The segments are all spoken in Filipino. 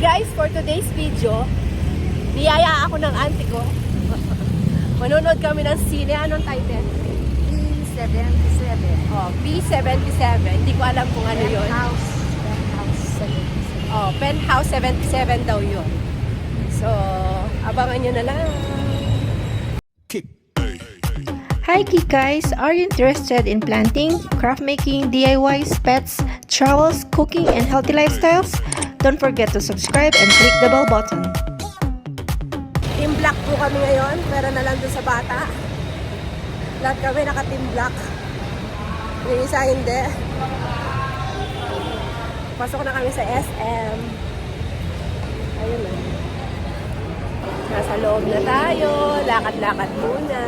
guys, for today's video, niyaya ako ng auntie ko. Manonood kami ng sine. Anong title? P77. Oh, P77. Hindi ko alam kung ano yun. House. House 77. Oh, Penthouse 77 daw yun. So, abangan nyo na lang. Hi guys, are you interested in planting, craft making, DIYs, pets, travels, cooking, and healthy lifestyles? Don't forget to subscribe and click the bell button. Team black po kami ngayon, pero na lang sa bata. Lahat kami naka-team black. Yung isa hindi. Pasok na kami sa SM. Ayun na. Nasa loob na tayo. Lakad-lakad muna.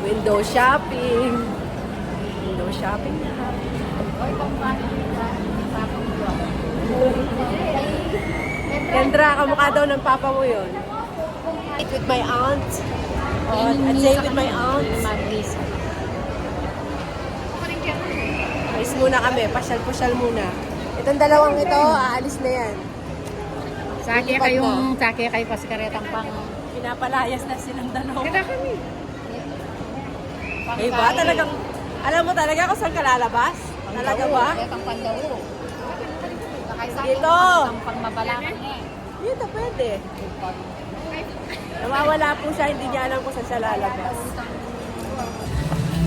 Window shopping. Window shopping na. Kendra, kamukha daw ng papa mo yun. Eat with my aunt. Oh, at say with my aunt. Marisa. Alis muna kami, pasyal-pasyal muna. Itong dalawang ito, aalis na yan. Sake kayong, sake kayo pasikaretang pang... Pinapalayas na silang dalawa. Kada kami. Eh ba? Talagang, alam mo talaga kung saan ka lalabas? Talaga ba? Karetang pandawo. Dito. Eh. Dito, pwede. Nawawala po siya, hindi niya alam kung saan siya lalabas.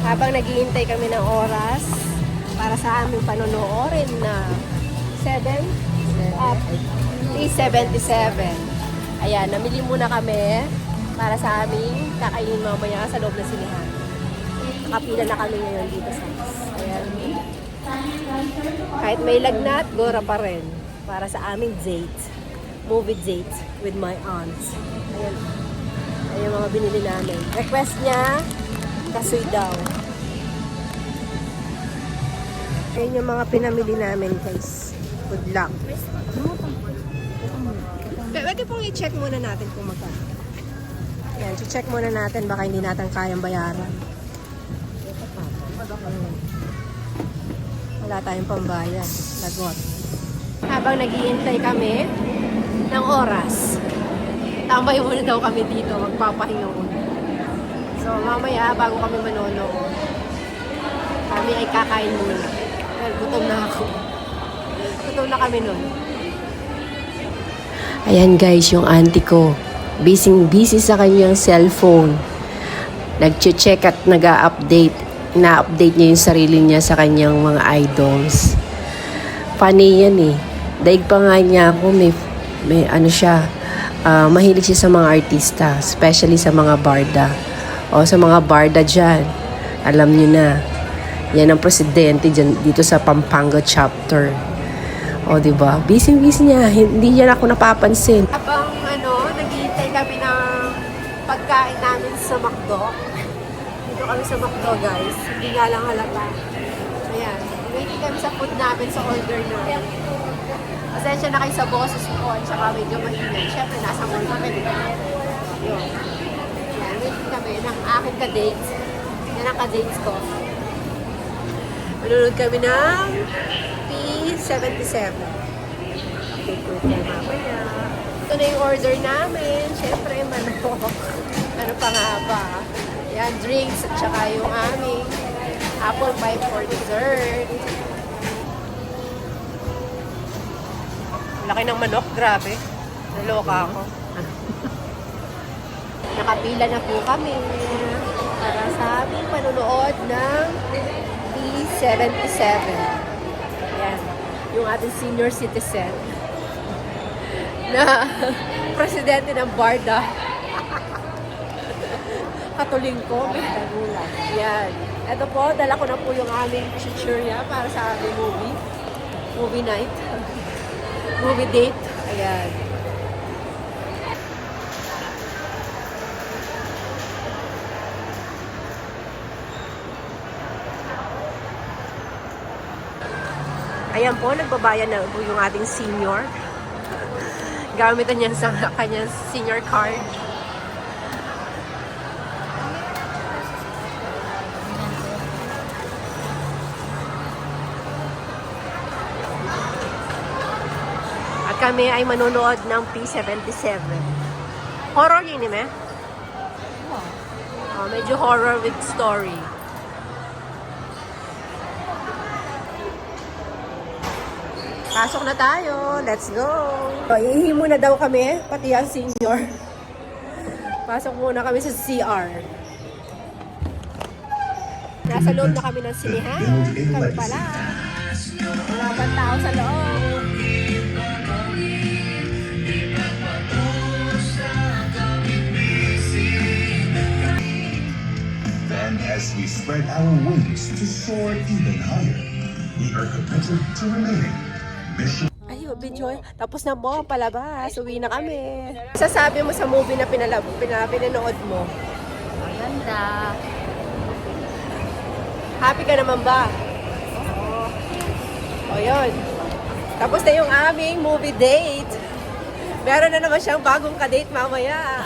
Habang naghihintay kami ng oras para sa aming panonoorin na 7 at 377. Ayan, namili muna kami para sa aming kakainin mamaya sa loob ng sinihan. Nakapila na kami ngayon dito sa Ayan. Kahit may lagnat, gora pa rin para sa aming date. Movie date with my aunt. Ayan. Ayan mga binili namin. Request niya, kasoy daw. Ayan yung mga pinamili namin, guys. Good luck. Pwede pong i-check muna natin kung magkano. Ayan, check muna natin. Baka hindi natin kayang bayaran. Wala tayong pambayad. Lagot. Habang naghihintay kami ng oras, tambay muna daw kami dito. Magpapahinga muna. So, mamaya, bago kami manonood, kami ay kakain muna. Well, gutom na ako. Gutom na kami nun. Ayan guys, yung auntie ko. Busy busy sa kanyang cellphone. Nag-check at nag-update. Na-update niya yung sarili niya sa kanyang mga idols. Funny yan eh. Daig pa nga niya ako, may, may ano siya, ah, mahilig siya sa mga artista, especially sa mga barda. O sa mga barda dyan, alam niyo na, yan ang presidente dyan, dito sa Pampanga chapter. O, di ba? Busy-busy niya. Hindi niya ako napapansin. Habang ano, naghihintay kami ng pagkain namin sa McDo. Dito kami sa McDo, guys. Hindi nga lang halata. Ayan. Waiting kami sa food namin, sa order namin. Pasensya na kayo sa boses ko at saka medyo maingay. Siyempre, nasa mall kami, di ba? Yun. Ayan, waiting kami ng aking ka-dates. Yan ang ka-dates ko. Manunod kami ng P77. Okay, good na mamaya. Ito na yung order namin. Siyempre, manok. Ano pa nga ba? Yan, drinks at saka yung aming apple pie for dessert. Laki ng manok, grabe. Naloka ako. Nakapila na po kami para sa aming panunood ng P77. Ayan. Yung ating senior citizen na presidente ng Barda. Katuling ko. Yan. Ito po, dala ko na po yung aming chichurya para sa aming movie. Movie night. movie date. Ayan. Ayan po, nagbabayan na po yung ating senior. Gamitan niya sa kanyang senior card. Kami ay manonood ng P77. Horror yun eh? Oh, medyo horror with story. Pasok na tayo. Let's go. So, iihi muna daw kami, pati ang senior. Pasok muna kami sa CR. Nasa loob na kami ng sinihan. Kami pala. Bang tao sa loob? Then, as we spread our wings to soar even higher, we are committed to remaining mission. Ayun. Tapos na mo, palabas. Uwi na kami. Sasabi mo sa movie na pinalab, pinala, pinanood mo. Maganda. Happy ka naman ba? Oo. O yun. Tapos na yung aming movie date. Meron na naman siyang bagong kadate mamaya.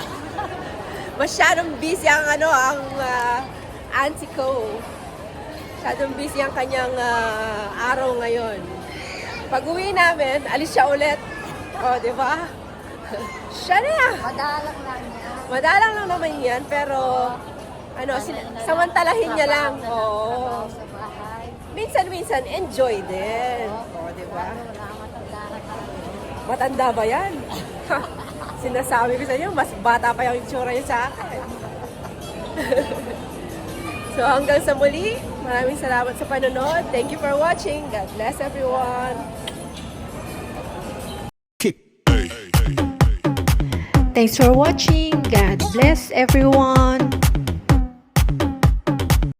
Masyadong busy ang ano, ang uh, auntie ko. Masyadong busy ang kanyang ah, araw ngayon. Pag uwi namin, alis siya ulit. O, di ba? siya na. Madalang lang niya. Madalang lang naman yan, pero ano, sin- samantalahin niya lang. Oo. Bahay. Minsan-minsan, enjoy din. O, di ba? Matanda ba yan? Sinasabi ko sa inyo, mas bata pa yung itsura niya sa akin. so hanggang sa muli, maraming salamat sa panonood. Thank you for watching. God bless everyone. Thanks for watching. God bless everyone.